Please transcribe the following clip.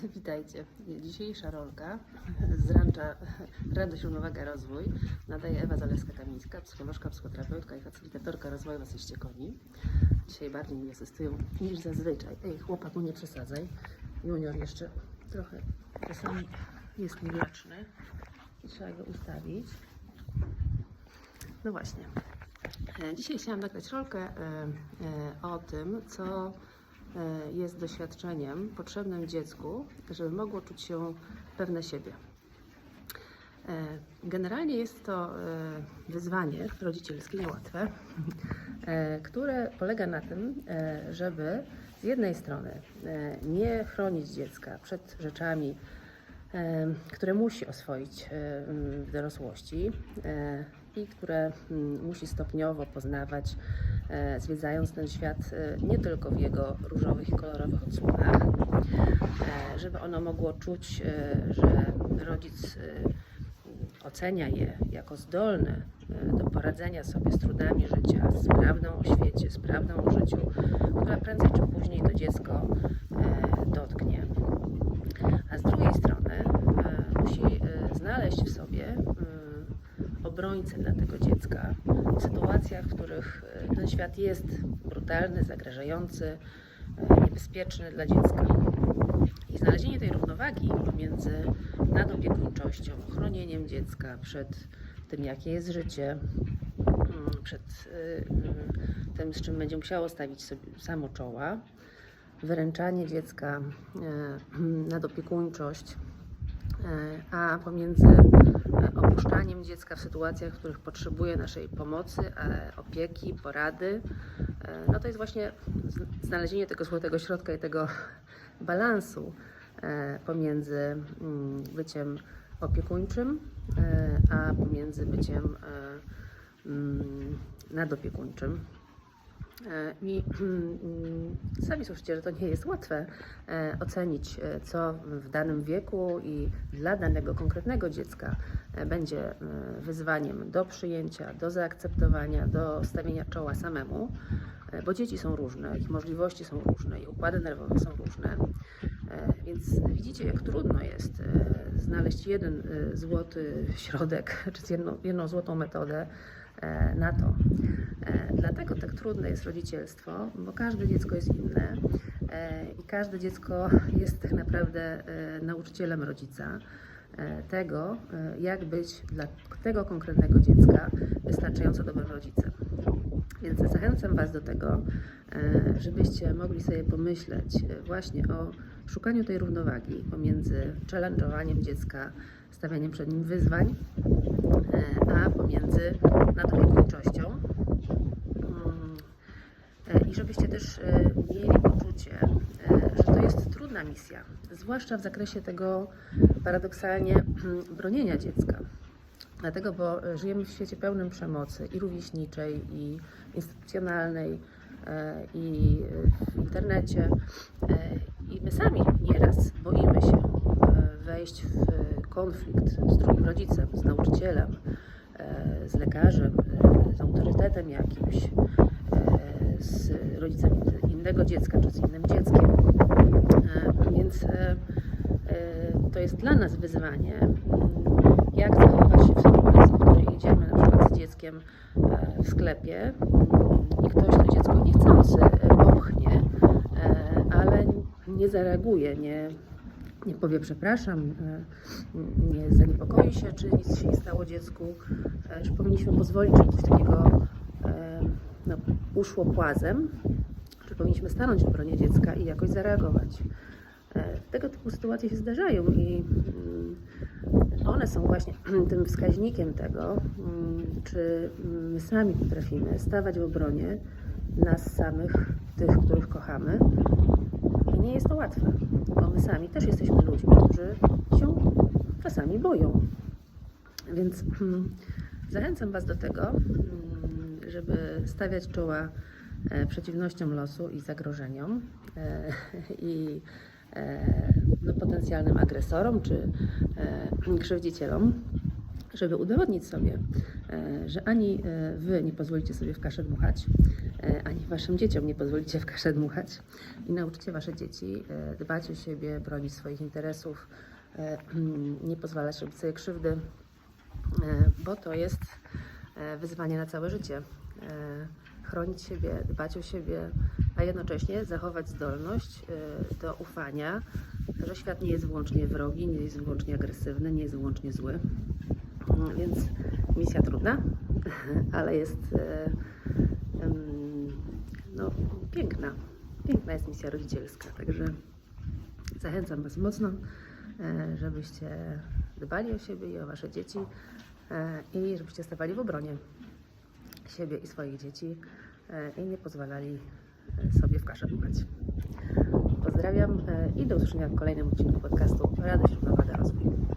Witajcie. Dzisiejsza rolka z rancza Radość Równowaga Rozwój nadaje Ewa Zalewska-Kamińska, psycholożka, psychoterapeutka i facylitatorka rozwoju w asyście koni. Dzisiaj bardziej mi asystują niż zazwyczaj. Ej, chłopaku, nie przesadzaj. Junior jeszcze trochę czasami jest niewidoczny i trzeba go ustawić. No właśnie. E, Dzisiaj chciałam nagrać rolkę e, e, o tym, co jest doświadczeniem potrzebnym dziecku, żeby mogło czuć się pewne siebie. E, Generalnie jest to e, wyzwanie rodzicielskie niełatwe, e, które polega na tym, e, żeby z jednej strony e, nie chronić dziecka przed rzeczami, e, które musi oswoić e, w dorosłości e, i które mm, musi stopniowo poznawać, e, zwiedzając ten świat e, nie tylko w jego różowych i kolorowych odsłonach, e, żeby ono mogło czuć, że rodzic ocenia je jako zdolne do poradzenia sobie z trudami życia, z prawdą o świecie, z prawdą o życiu, która prędzej czy później to dziecko dotknie. A z drugiej strony e, musi e, znaleźć w sobie mm, obrońcę dla tego dziecka w sytuacjach, w których e, ten świat jest brutalny, zagrażający, e, niebezpieczny dla dziecka. I znalezienie tej równowagi pomiędzy nadopiekuńczością, chronieniem dziecka przed tym, jakie jest życie, mm, przed y, y, tym, z czym będzie musiało stawić sobie samo czoła, wyręczanie dziecka, e, nadopiekuńczość, e, a pomiędzy e, opuszczaniem dziecka w sytuacjach, w których potrzebuje naszej pomocy, e, opieki, porady, e, no to jest właśnie znalezienie tego złotego środka i tego balansu e, pomiędzy mm, byciem opiekuńczym, e, a pomiędzy byciem e, mm, nadopiekuńczym. E, I mm, sami słyszycie, że to nie jest łatwe e, ocenić, e, co w danym wieku i dla danego konkretnego dziecka będzie wyzwaniem do przyjęcia, do zaakceptowania, do stawienia czoła samemu, bo dzieci są różne, ich możliwości są różne, ich układy nerwowe są różne. Więc widzicie, jak trudno jest znaleźć jeden złoty środek, czy jedną, jedną złotą metodę na to. E, Dlatego tak trudne jest rodzicielstwo, bo każde dziecko jest inne e, i każde dziecko jest tak naprawdę e, nauczycielem rodzica e, tego, e, jak być dla tego konkretnego dziecka wystarczająco dobrym rodzicem. Więc zachęcam Was do tego, e, żebyście mogli sobie pomyśleć e, właśnie o szukaniu tej równowagi pomiędzy challenge'owaniem dziecka, stawianiem przed nim wyzwań, e, a pomiędzy I żebyście też e, mieli poczucie, e, że to jest trudna misja, zwłaszcza w zakresie tego paradoksalnie bronienia dziecka. Dlatego, bo e, żyjemy w świecie pełnym przemocy i rówieśniczej, i instytucjonalnej, i w internecie. I my sami nieraz boimy się wejść w konflikt z drugim rodzicem, z nauczycielem, z lekarzem, z autorytetem jakimś, z rodzicem innego dziecka czy z innym dzieckiem. E, Więc e, e, to jest dla nas wyzwanie, mm, jak zachować się w sytuacji, w której jedziemy na przykład z dzieckiem w sklepie mm, i ktoś to dziecko niechcący popchnie, ale nie zareaguje, nie, nie powie przepraszam, nie zaniepokoi się, czy nic się nie stało dziecku, czy powinniśmy pozwolić, żeby coś takiego no, uszło płazem, czy powinniśmy stanąć w obronie dziecka i jakoś zareagować. E, Tego typu sytuacje się zdarzają i mm, one są właśnie tym wskaźnikiem tego, mm, czy my sami potrafimy stawać w obronie nas samych, tych, których kochamy. I nie jest to łatwe, bo my sami też jesteśmy ludźmi, którzy się czasami boją. Więc mm, zachęcam Was do tego, żeby stawiać czoła e, przeciwnościom losu i zagrożeniom e, i e, no, potencjalnym agresorom czy krzywdzicielom, żeby udowodnić sobie, że ani Wy nie pozwolicie sobie w kaszę dmuchać, ani waszym dzieciom nie pozwolicie w kaszę dmuchać. I nauczycie wasze dzieci dbać o siebie, bronić swoich interesów, nie pozwalać robić sobie krzywdy, bo to jest wyzwanie na całe życie. E, Chronić siebie, dbać o siebie, a jednocześnie zachować zdolność e, do ufania, że świat nie jest wyłącznie wrogi, nie jest wyłącznie agresywny, nie jest wyłącznie zły. Mm, Więc misja trudna, ale jest e, no, piękna. Piękna jest misja rodzicielska. Także zachęcam Was mocno, e, żebyście dbali o siebie i o Wasze dzieci e, i żebyście stawali w obronie siebie i swoich dzieci e, i nie pozwalali e, sobie w kaszę dmuchać. Pozdrawiam e, i do usłyszenia w kolejnym odcinku podcastu Radość, Równowaga, Rozwój.